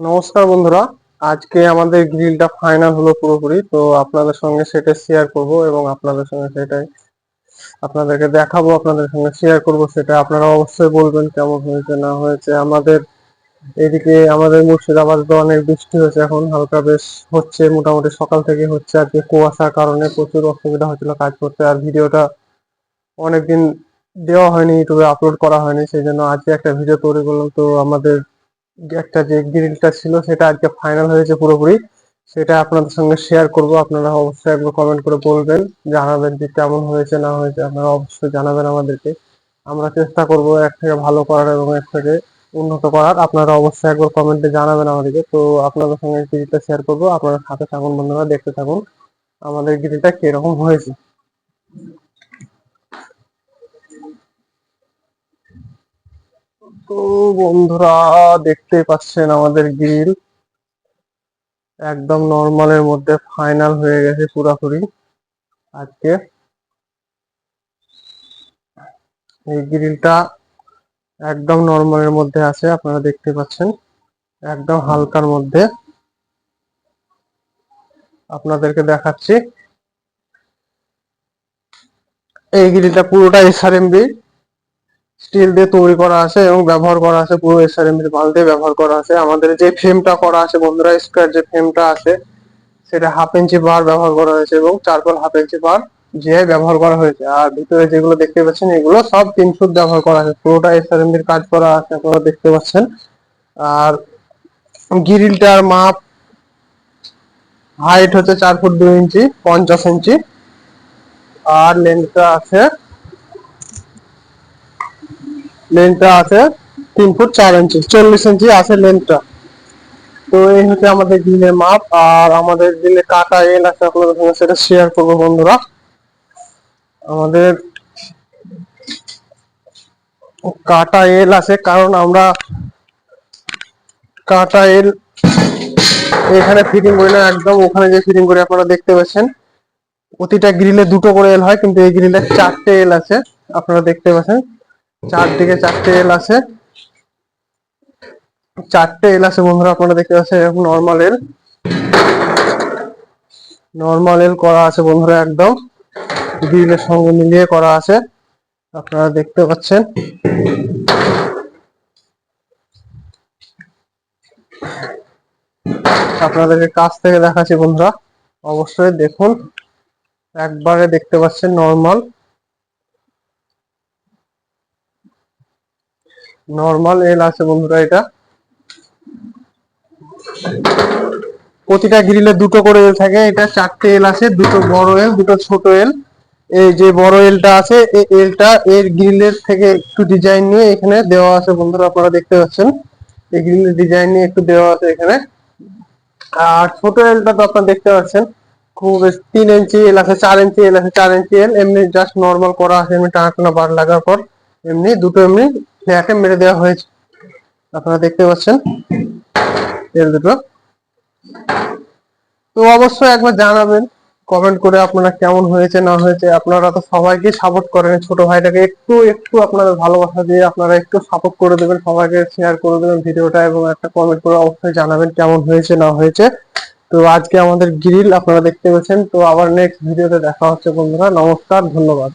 নমস্কার বন্ধুরা। আজকে আমাদের গ্রিলটা ফাইনাল হলো পুরোপুরি, তো আপনাদের সঙ্গে সেটা শেয়ার করব এবং আপনাদের সঙ্গে সেটাই আপনাদেরকে দেখাবো, আপনাদের সঙ্গে শেয়ার করব, সেটা আপনারা অবশ্যই বলবেন কেমন হয়েছে, না হয়েছে। আমাদের এদিকে আমাদের মুর্শিদাবাদ তো অনেক বৃষ্টি হয়েছে এখন, হালকা বেশ হচ্ছে, মোটামুটি সকাল থেকে হচ্ছে আজকে কুয়াশার কারণে প্রচুর অসুবিধা হচ্ছিল কাজ করতে, আর ভিডিওটা অনেকদিন দেওয়া হয়নি, ইউটিউবে আপলোড করা হয়নি, সেই জন্য আজকে একটা ভিডিও তৈরি করলাম। তো আমাদের একটা যে গ্রিলটা ছিল সেটা আজকে ফাইনাল হয়েছে পুরোপুরি, সেটা আপনাদের সঙ্গে শেয়ার করব। আপনারা অবশ্যই একবার কমেন্ট করে বলবেন, জানাবেন যে কেমন হয়েছে, না হয়েছে, আপনারা অবশ্যই জানাবেন আমাদেরকে। আমরা চেষ্টা করব এক থেকে ভালো করার এবং এক থেকে উন্নত করার। আপনারা অবশ্যই একবার কমেন্টে জানাবেন আমাদেরকে। তো আপনাদের সঙ্গে গ্রিলটা শেয়ার করব। আপনারা সাথে থাকুন বন্ধুরা, দেখতে থাকুন, আমাদের গ্রিলটা কীরকম হয়েছে। তো বন্ধুরা, দেখতে পাচ্ছেন আমাদের গ্রিল একদম নর্মালের মধ্যে ফাইনাল হয়ে গেছে পুরোপুরি আজকে। এই গ্রিলটা একদম নর্মালের মধ্যে আছে, আপনারা দেখতে পাচ্ছেন। একদম হালকার মধ্যে। আপনাদেরকে দেখাচ্ছি। এই গ্রিলটা পুরোটা এসআরএমবি স্টিল দিয়ে তৈরি করা আছে এবং ব্যবহার করা আছে, পুরো এসআরএমবি মাল দিয়ে ব্যবহার করা আছে। আমাদের যে ফ্রেমটা করা আছে, বন্ধুরা স্কোয়ার যে ফ্রেমটা আছে, সেটা হাফ ইঞ্চি বার ব্যবহার করা হয়েছে এবং চারকোল হাফ ইঞ্চি বার যে ব্যবহার করা হয়েছে। আর ভিতরে যেগুলো দেখতে পাচ্ছেন, এগুলো সব তিন ফুট ব্যবহার করা আছে। পুরোটা এসআরএমবির কাজ করা আছে, আপনারা দেখতে পাচ্ছেন। আর গ্রিলটার মাপ হাইট হচ্ছে চার ফুট দুই ইঞ্চি পঞ্চাশ ইঞ্চি আর লেন্থটা আছে লেন্থটা আছে তিন ফুট চার ইঞ্চি চল্লিশ ইঞ্চি আছে লেন্থটা তো এই হচ্ছে আমাদের গ্রিলের মাপ, আর আমাদের গ্রিলে কাটা এল আছে আপনাদের সঙ্গে, সেটা শেয়ার করব বন্ধুরা। আমাদের কাটা এল আছে, কারণ আমরা কাটা এল এখানে ফিটিং করি না, একদম ওখানে যে ফিটিং করি আপনারা দেখতে পাচ্ছেন। প্রতিটা গ্রিলে দুটো করে এল হয়, কিন্তু এই গ্রিলে চারটে এল আছে, আপনারা দেখতে পাচ্ছেন। চারদিকে চারটে এল আছে। চারটে এল আছে বন্ধুরা, আপনারা দেখতে পাচ্ছেন এরকম নর্মাল এল। নর্মাল এল করা আছে বন্ধুরা একদম। গ্রিলের সঙ্গে মিলিয়ে করা আছে, আপনারা দেখতে পাচ্ছেন। আপনাদেরকে কাছ থেকে দেখাচ্ছি বন্ধুরা, অবশ্যই দেখুন। একবারে দেখতে পাচ্ছেন নর্মাল নর্মাল এল আছে বন্ধুরা এটা। প্রতিটা গ্রিলে দুটো করে এল থাকে। এটা চারটে এল আছে, দুটো বড় এল দুটো ছোট এল এই যে বড় এলটা আছে, এই এলটা এর গ্রিলের থেকে একটু ডিজাইন নিয়ে এখানে দেওয়া আছে বন্ধুরা, আপনারা দেখতে পাচ্ছেন। এই গ্রিলের ডিজাইন নিয়ে একটু দেওয়া আছে এখানে। আর ছোট এলটা তো আপনারা দেখতে পাচ্ছেন। খুব তিন ইঞ্চি এল আছে, চার ইঞ্চি এল আছে, চার ইঞ্চি এল এমনি জাস্ট নর্মাল করা আছে, এমনি টানা টানা বার লাগার পর। এমনি, দুটো এমনি ফ্ল্যাটে মেরে দেওয়া হয়েছে। আপনারা দেখতে পাচ্ছেন এল দুটো। তো অবশ্যই একবার জানাবেন কমেন্ট করে আপনারা কেমন হয়েছে, না হয়েছে। আপনারা তো সবাইকে সাপোর্ট করেন, ছোট ভাইটাকে একটু একটু আপনাদের ভালোবাসা দিয়ে আপনারা একটু সাপোর্ট করে দেবেন, সবাইকে শেয়ার করে দেবেন ভিডিওটা এবং একটা কমেন্ট করে অবশ্যই জানাবেন কেমন হয়েছে, না হয়েছে। তো আজকে আমাদের গ্রিল আপনারা দেখতে পেয়েছেন। তো আবার নেক্সট ভিডিওতে দেখা হচ্ছে বন্ধুরা। নমস্কার, ধন্যবাদ।